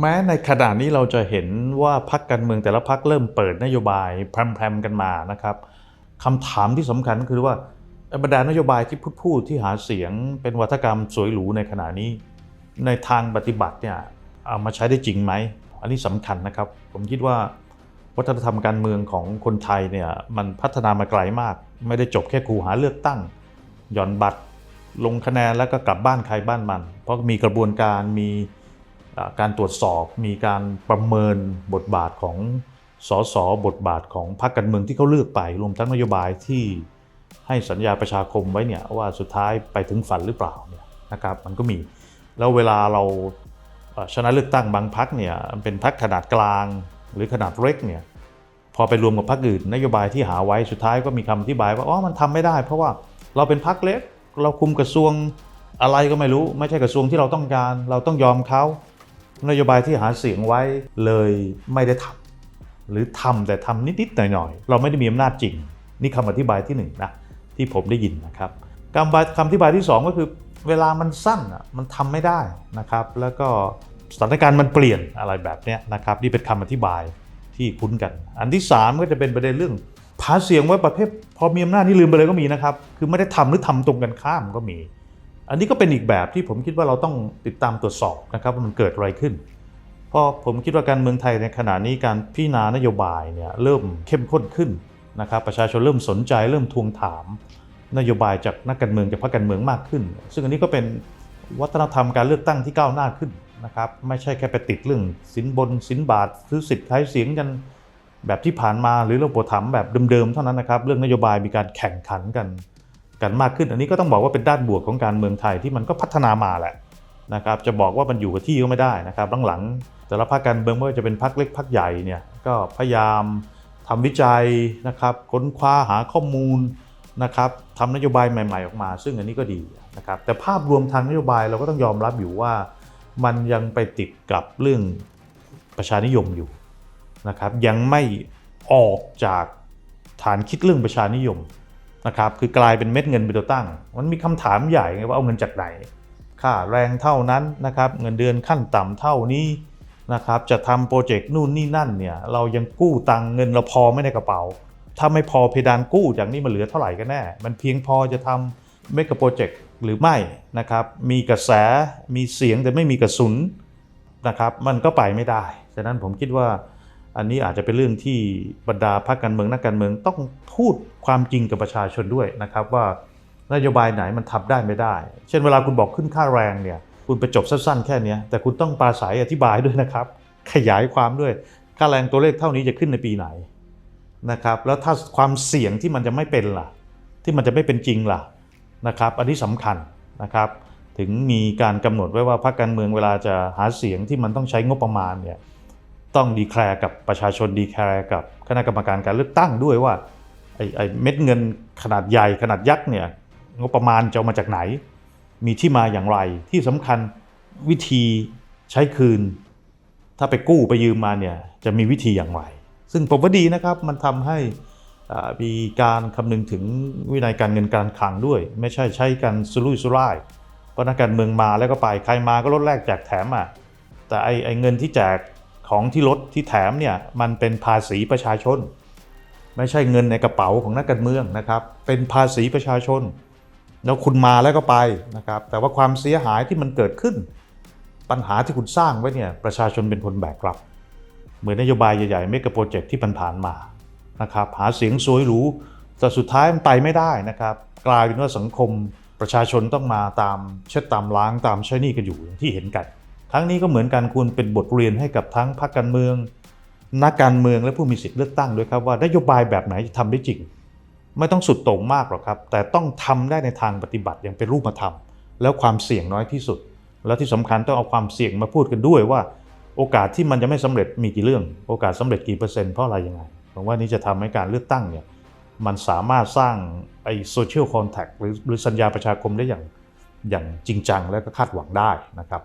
แม้ในขณะนี้เราจะเห็นว่าพักการเมืองแต่ละพักเริ่มเปิดนโยบายแพรมๆกันมานะครับคำถามที่สำคัญก็คือว่าบรรดานโยบายที่พูดพูดที่หาเสียงเป็นวัฒกรรมสวยหรูในขณะนี้ ในทางปฏิบัติเนี่ยเอามาใช้ได้จริงไหม อันนี้สำคัญนะครับ ผมคิดว่าวัฒนธรรมการเมืองของคนไทยเนี่ยมันพัฒนามาไกลมาก ไม่ได้จบแค่คูหาเลือกตั้ง หย่อนบัตร ลงคะแนนแล้วก็กลับบ้านใครบ้านมัน เพราะมีกระบวนการมี การตรวจสอบมีการประเมินบทบาทของสสบทบาทของพรรคการเมืองที่เขาเลือกไป รวมทั้งนโยบายที่ให้สัญญาประชาคมไว้เนี่ยว่าสุดท้ายไปถึงฝันหรือเปล่าเนี่ยนะครับมันก็มี แล้วเวลาเราชนะเลือกตั้งบางพักเนี่ยเป็นพักขนาดกลางหรือขนาดเล็กเนี่ยพอไปรวมกับพักอื่นนโยบายที่หาไว้สุดท้ายก็มีคำอธิบายว่าอ๋อมันทำไม่ได้ เพราะว่าเราเป็นพักเล็ก เราคุมกระทรวงอะไรก็ไม่รู้ ไม่ใช่กระทรวงที่เราต้องการ เราต้องยอมเขา นโยบายที่หาเสียงไว้เลยไม่ได้ทำหรือทำแต่ทำนิดๆหน่อยๆ เราไม่ได้มีอำนาจจริง นี่คำอธิบายที่หนึ่งนะที่ผมได้ยินนะครับคำคำอธิบายที่สองก็คือเวลามันสั้นอะมันทำไม่ได้นะครับ แล้วก็สถานการณ์มันเปลี่ยนอะไรแบบนี้นะครับนี่เป็นคำอธิบายที่คุ้นกัน อันที่สามก็จะเป็นประเด็นเรื่องหาเสียงไว้ประเภทพอมีอำนาจนี่ลืมไปเลยก็มีนะครับ คือไม่ได้ทำหรือทำตรงกันข้ามก็มี อันนี้ก็เป็นอีกแบบที่ผมคิดว่าเราต้องติดตามตรวจสอบนะครับว่ามันเกิดอะไรขึ้น เพราะผมคิดว่าการเมืองไทยในขณะนี้การพิจารณานโยบายเนี่ยเริ่มเข้มข้นขึ้นนะครับประชาชนเริ่มสนใจเริ่มทวงถาม นโยบายจากนักการเมืองจากพรรคการเมืองมากขึ้น ซึ่งอันนี้ก็เป็นวัฒนธรรมการเลือกตั้งที่ก้าวหน้าขึ้นนะครับไม่ใช่แค่ไปติดเรื่องสินบนสินบาทซื้อสิทธิ์ขายเสียงกันแบบที่ผ่านมาหรือระบบถัมแบบเดิมๆเท่านั้นนะครับ เรื่องนโยบายมีการแข่งขันกัน กันมากขึ้น อันนี้ก็ต้องบอกว่าเป็นด้านบวกของการเมืองไทยที่มันก็พัฒนามาแหละนะครับจะบอกว่ามันอยู่กับที่ก็ไม่ได้นะครับหลังๆแต่ละพรรคการเมืองไม่ว่าจะเป็นพรรคเล็กพรรคใหญ่เนี่ยก็พยายามทำวิจัยนะครับค้นคว้าหาข้อมูลนะครับทำนโยบายใหม่ ๆออกมา ซึ่งอันนี้ก็ดีนะครับแต่ภาพรวมทางนโยบายเราก็ต้องยอมรับอยู่ว่า มันยังไปติดกับเรื่องประชานิยมอยู่นะครับยังไม่ออกจากฐานคิดเรื่องประชานิยม นะครับคือกลายเป็นเม็ดเงินเป็นตัวตั้ง มันมีคำถามใหญ่ไงว่าเอาเงินจากไหนค่าแรงเท่านั้นนะครับเงินเดือนขั้นต่ำเท่านี้นะครับจะทำโปรเจกต์นู่นนี่นั่นเนี่ยเรายังกู้ตังเงินเราพอไม่ในกระเป๋า ถ้าไม่พอเพดานกู้จากนี้มันเหลือเท่าไหร่กันแน่ มันเพียงพอจะทำเมกะโปรเจกต์หรือไม่นะครับมีกระแสมีเสียงแต่ไม่มีกระสุนนะครับมันก็ไปไม่ได้ฉะนั้นผมคิดว่า อันนี้อาจจะเป็นเรื่องที่บรรดาพรรคการเมืองนักการเมืองต้องพูดความจริงกับประชาชนด้วยนะครับว่านโยบายไหนมันทำได้ไม่ได้ เช่นเวลาคุณบอกขึ้นค่าแรงเนี่ยคุณไปจบสั้นๆแค่นี้แต่คุณต้องปราศัยอธิบายด้วยนะครับ ขยายความด้วยค่าแรงตัวเลขเท่านี้จะขึ้นในปีไหนนะครับแล้วถ้าความเสี่ยงที่มันจะไม่เป็นล่ะ ที่มันจะไม่เป็นจริงล่ะนะครับ อันนี้สำคัญนะครับถึงมีการกำหนดไว้ว่าพรรคการเมืองเวลาจะหาเสียงที่มันต้องใช้งบประมาณเนี่ย ต้องดีแคลร์กับประชาชนดีแคลร์กับคณะกรรมการการเลือกตั้งด้วยว่าไอ้ไอเม็ดเงินขนาดใหญ่ขนาดยักษ์เนี่ยงบประมาณจะมาจากไหน มีที่มาอย่างไรที่สำคัญวิธีใช้คืน ถ้าไปกู้ไปยืมมาเนี่ยจะมีวิธีอย่างไร ซึ่งผมว่าดีนะครับมันทำให้มีการคำนึงถึงวินัยการเงินการคลังด้วย ไม่ใช่ใช้กันสุรุ่ยสุร่ายเพราะนักการเมืองมาแล้วก็ไปใครมาก็ลดแลกแจกแถมอะแต่ไอไอเงินที่แจก ของที่ลดที่แถมเนี่ยมันเป็นภาษีประชาชน ไม่ใช่เงินในกระเป๋าของนักการเมืองนะครับ เป็นภาษีประชาชน แล้วคุณมาแล้วก็ไปนะครับแต่ว่าความเสียหายที่มันเกิดขึ้น ปัญหาที่คุณสร้างไว้เนี่ยประชาชนเป็นคนแบกรับ เหมือนนโยบายใหญ่ๆเมกะโปรเจกต์ที่ผ่านมานะครับหาเสียงสวยหรูแต่สุดท้ายมันไปไม่ได้นะครับ กลายเป็นว่าสังคมประชาชนต้องมาตามเช็ดตามล้างตามใช้หนี้กันอยู่ที่เห็นกัน ครั้งนี้ก็เหมือนกันควรเป็นบทเรียนให้กับทั้งพรรคการเมือง นักการเมืองและผู้มีสิทธิ์เลือกตั้งด้วยครับว่านโยบายแบบไหนจะทำได้จริง ไม่ต้องสุดโต่งมากหรอกครับ แต่ต้องทำได้ในทางปฏิบัติอย่างเป็นรูปธรรม แล้วความเสี่ยงน้อยที่สุด แล้วที่สำคัญต้องเอาความเสี่ยงมาพูดกันด้วยว่า โอกาสที่มันจะไม่สำเร็จมีกี่เรื่อง โอกาสสำเร็จกี่เปอร์เซ็นต์เพราะอะไรยังไงผมว่านี่จะทำให้การเลือกตั้งเนี่ยมันสามารถสร้างไอ้โซเชียลคอนแทคหรือหรือสัญญาประชาคมได้อย่างอย่างจริงจังและก็คาดหวังได้นะครับ